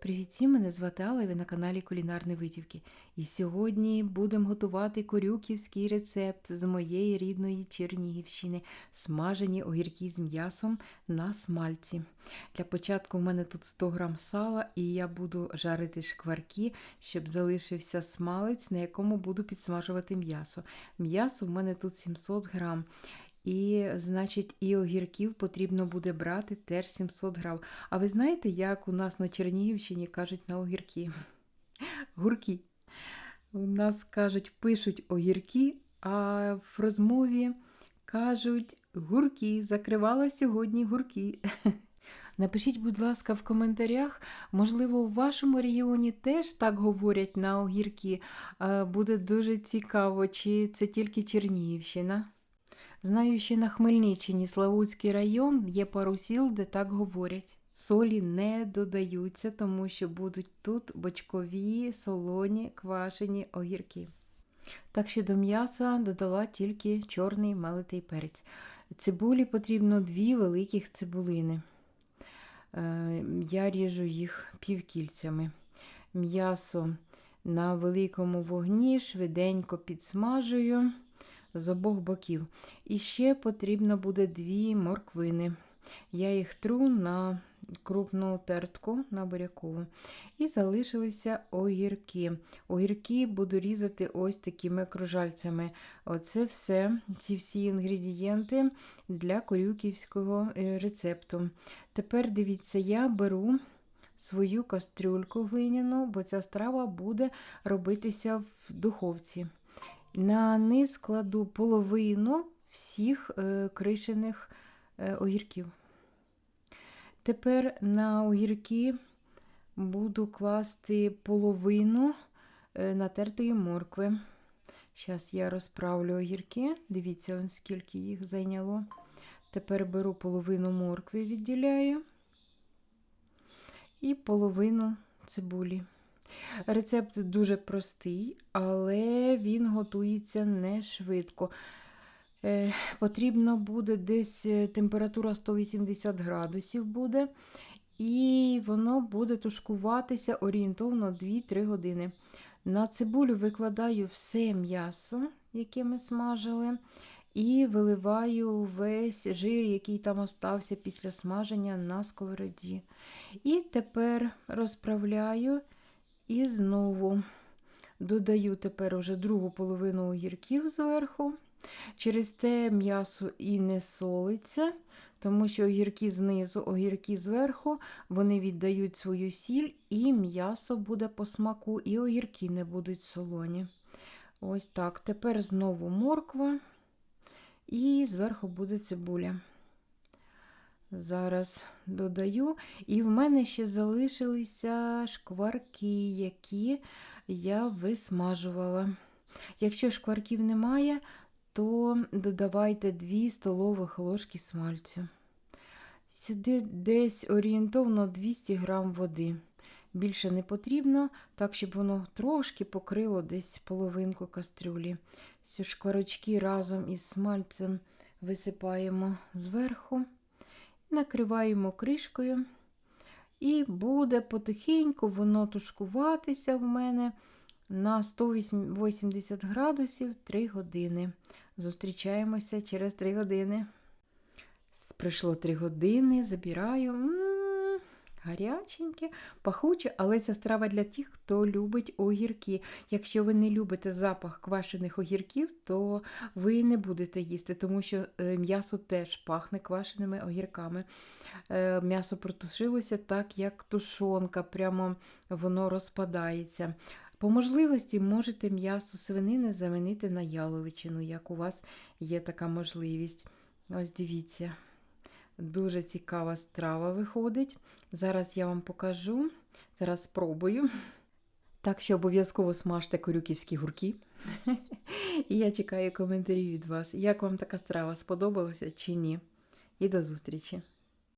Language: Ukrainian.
Привіт мене звати Алла, ви на каналі Кулінарні Витівки. І сьогодні будемо готувати корюківський рецепт з моєї рідної Чернігівщини смажені огірки з м'ясом на смальці. Для початку в мене тут 100 грам сала, і я буду жарити шкварки, щоб залишився смалець, на якому буду підсмажувати м'ясо. М'ясо в мене тут 700 грам. І, значить, і огірків потрібно буде брати теж 700 грам. А ви знаєте, як у нас на Чернігівщині кажуть на огірки? Гурки. У нас кажуть, пишуть огірки, а в розмові кажуть гурки. Закривала сьогодні гурки. Напишіть, будь ласка, в коментарях, можливо, в вашому регіоні теж так говорять на огірки. Е, Буде дуже цікаво, чи це тільки Чернігівщина. Знаю, ще на Хмельниччині Славутський район є пару сіл, де так говорять. Солі не додаються, тому що будуть тут бочкові, солоні, квашені огірки. Так що до м'яса додала тільки чорний мелитий перець. Цибулі потрібно дві великих цибулини. Е, Я ріжу їх півкільцями. М'ясо на великому вогні швиденько підсмажую з обох боків. І ще потрібно буде дві морквини. Я їх тру на крупну тертку на бурякову. І залишилися огірки. Огірки буду різати ось такими кружальцями. Оце все, ці всі інгредієнти для корюківського е, рецепту. Тепер дивіться, я беру свою кастрюльку глиняну, бо ця страва буде робитися в духовці. На низ кладу половину всіх е, кришених е, огірків. Тепер на огірки буду класти половину е, натертої моркви. Зараз я розправлю огірки. Дивіться, скільки їх зайняло. Тепер беру половину моркви, відділяю і половину цибулі. Рецепт дуже простий, але він готується не швидко. Е, Потрібно буде десь е, температура 180 градусів буде, і воно буде тушкуватися орієнтовно 2-3 години. На цибулю викладаю все м'ясо, яке ми смажили, і виливаю весь жир, який там остався після смаження на сковороді. І тепер розправляю. І знову додаю тепер уже другу половину огірків зверху. Через те м'ясо і не солиться, тому що огірки знизу, огірки зверху, вони віддають свою сіль, і м'ясо буде по смаку, і огірки не будуть солоні. Ось так. Тепер знову морква, і зверху буде цибуля. Зараз додаю, і в мене ще залишилися шкварки, які я висмажувала. Якщо шкварків немає, то додавайте 2 столових ложки смальцю. Сюди десь орієнтовно 200 грам води. Більше не потрібно, так, щоб воно трошки покрило десь половинку кастрюлі. Всі шкварочки разом із смальцем висипаємо зверху накриваємо кришкою, і буде потихеньку воно тушкуватися в мене на 180 градусів 3 години. Зустрічаємося через 3 години. Прийшло 3 години, забираю. Гаряченьке, пахуче, але це страва для тих, хто любить огірки. Якщо ви не любите запах квашених огірків, то ви не будете їсти, тому що е, м'ясо теж пахне квашеними огірками. Е, м'ясо протушилося так, як тушонка, прямо воно розпадається. По можливості можете м'ясо свинини замінити на яловичину, як у вас є така можливість. Ось дивіться. Дуже цікава страва виходить. Зараз я вам покажу, зараз спробую. Так що обов'язково смажте корюківські гурки. І я чекаю коментарів від вас. Як вам така страва сподобалася чи ні? І до зустрічі!